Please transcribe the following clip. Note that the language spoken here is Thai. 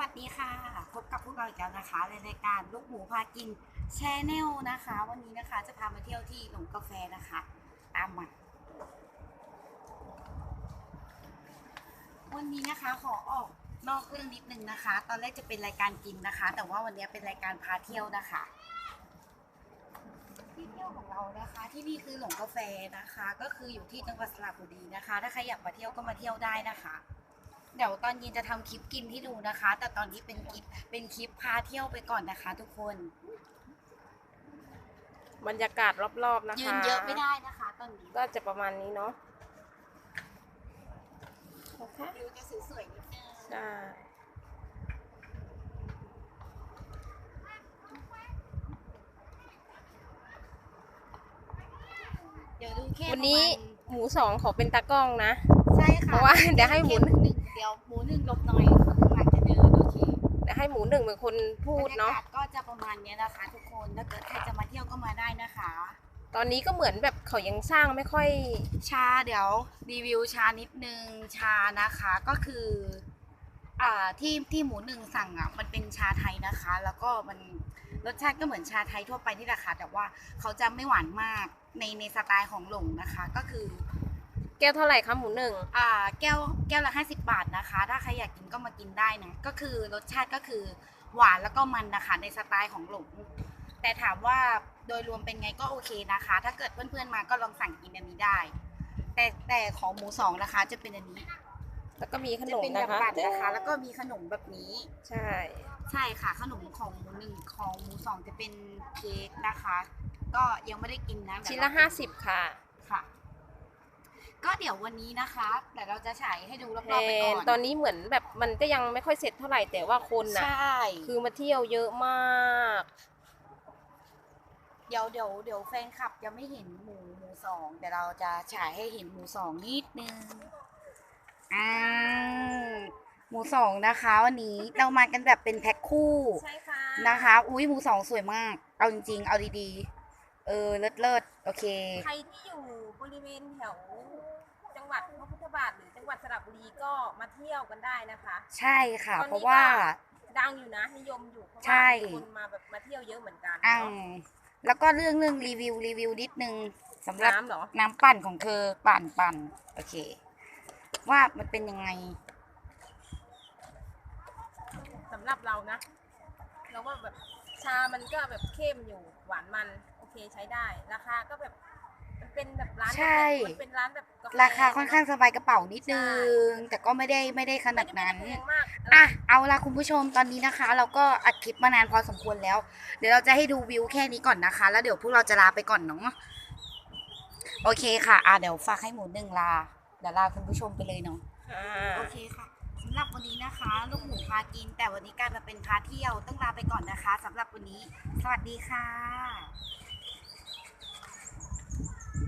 วัสดีค่ะ พบกับพวกเราอีกแล้วนะคะในรายการลูกหมูพากินแชนแนลนะคะ วันนี้นะคะจะพามาเที่ยวที่หลงกาแฟนะคะ ตามมา วันนี้นะคะขอออกนอกเรื่องนิดนึงนะคะ ตอนแรกจะเป็นรายการกินนะคะ แต่ว่าวันนี้เป็นรายการพาเที่ยวนะคะที่เที่ยวของเรานะคะ ที่นี่คือหลงกาแฟนะคะ ก็คืออยู่ที่จังหวัดสระบุรีนะคะ ถ้าใครอยากมาเที่ยวก็มาเที่ยวได้นะคะ เดี๋ยวตอนเย็นจะทำคลิปกินให้ดูนะคะ แต่ตอนนี้เป็นคลิปเป็นคลิปพาเที่ยวไปก่อนนะคะ ทุกคนบรรยากาศรอบๆนะคะยืนเยอะไม่ได้นะคะ ตอนนี้ก็จะประมาณนี้เนาะนะคะวิวจะสวยๆนิดนึงใช่เดี๋ยวดูแค่วันนี้ประมาณหมูสองขอเป็นตากล้องนะ ใช่ค่ะเพราะว่าเดี๋ยวให้หมุนแค่หนึ่งเดี๋ยว หมูหนึ่งลบหน่อยคนข้างหลังจะเดินโอเคแต่ให้หมูหนึ่งเป็นคนพูดเนาะบรรยากาศก็จะประมาณเนี้ยนะคะ ทุกคนถ้าเกิดใครจะมาเที่ยวก็มาได้นะคะ ตอนนี้ก็เหมือนแบบเขายังสร้างไม่ค่อย ชาเดี๋ยวรีวิวชานิดนึงชานะคะก็คืออ่าที่ที่หมูหนึ่งสั่งอะมันเป็นชาไทยนะคะ แล้วก็มันรสชาติก็เหมือนชาไทยทั่วไปนี่แหละค่ะแต่ว่าเขาจะไม่หวานมากในในสไตล์ของหลงนะคะ ก็คือ แก้วเท่าไหร่คะหมูหนึ่งอ่าแก้วแก้วละ 50 บาทนะคะ ถ้าใครอยากกินก็มากินได้นะ ก็คือรสชาติก็คือหวานแล้วก็มันนะคะ ในสไตล์ของหลง แต่ถามว่าโดยรวมเป็นไงก็โอเคนะคะ ถ้าเกิดเพื่อนๆมาก็ลองสั่งกินอันนี้ได้ แต่แต่ของหมูสองนะคะจะเป็นอันนี้ แล้วก็มีขนจะมเป็นนะแบบคะปั่นนะคะ แล้วก็มีขนมแบบนี้ ใช่ ใช่ค่ะ ขนมของหมูหนึ่งของหมูสองจะเป็นเค้กนะคะ ก็ยังไม่ได้กินนะชิ้นละห้าสิบค่ะค่ะก็ เดี๋ยววันนี้นะคะแต่เราจะฉายให้ดูรแทอบๆไปก่นอนตอนนี้เหมือนแบบมันก็ยังไม่ค่อยเสร็จเท่าไหร่แต่ว่าคนน่ะใช่คือมาเที่ยวเยอะมากเดี๋ยวเดี๋ยวเดี๋ยวแฟนคลับยังไม่เห็นหมูหมูสองเดี๋ยวเราจะฉายให้เห็นหมูสองนิดนึงอ่าหมูสองนะคะ วันนี้เรามากันแบบเป็นแพ็คคู่ใช่ค่ะนะคะ อุ้ยหมูสองสวยมาก เอาจริงๆ เอาดีๆ เออเลิศเลิศๆโอเค ใครที่อยู่บริเวณแถวจั งหวัดพระพุทธบาทหรือจังหวัดสระบุรีก็มาเที่ยวกันได้นะคะใช่ค่ะ ตอนนี้เพราะว่า ก็ดังอยู่นะนิยมอยู่เพราะว่าใช่มีคนมาแบบมาเที่ยวเยอะเหมือนกันอ่าเนาะแล้วก็เรื่องเรื่องรีวิวรีวิวนิดนึงสำหรับ น้ำเหรอน้ำปั่นของเธอปั่นปั่นโอเค ว่ามันเป็นยังไง สำหรับเรานะ เราว่าแบบชามันก็แบบเข้มอยู่หวานมันโอเคใช้ได้ ราคาก็แบบ มันเป็นแบบร้านใช่มันเป็นร้านแบบกแฟราคาค่อนข้างสบายกระเป๋านิดนึใช่งแต่ก็ไม่ได้ไม่ได้ขนาดนั้น ไม่ได้แพงมากอะ เอาละคุณผู้ชมตอนนี้นะคะ เราก็อัดคลิปมานานพอสมควรแล้ว เดี๋ยวเราจะให้ดูวิวแค่นี้ก่อนนะคะ แล้วเดี๋ยวพวกเราจะลาไปก่อนเนาะโอเคค่ะ อะเดี๋ยวฝากให้หมูหนึ่งลาเดี๋ยวลาคุณผู้ชมไปเลยเนาะ อ่า โอเคค่ะสำหรับวันนี้นะคะ ลูกหมูพากิน แต่วันนี้กลายมาเป็นพาเที่ยวต้องลาไปก่อนนะคะสำหรับวันนี้ สวัสดีค่ะ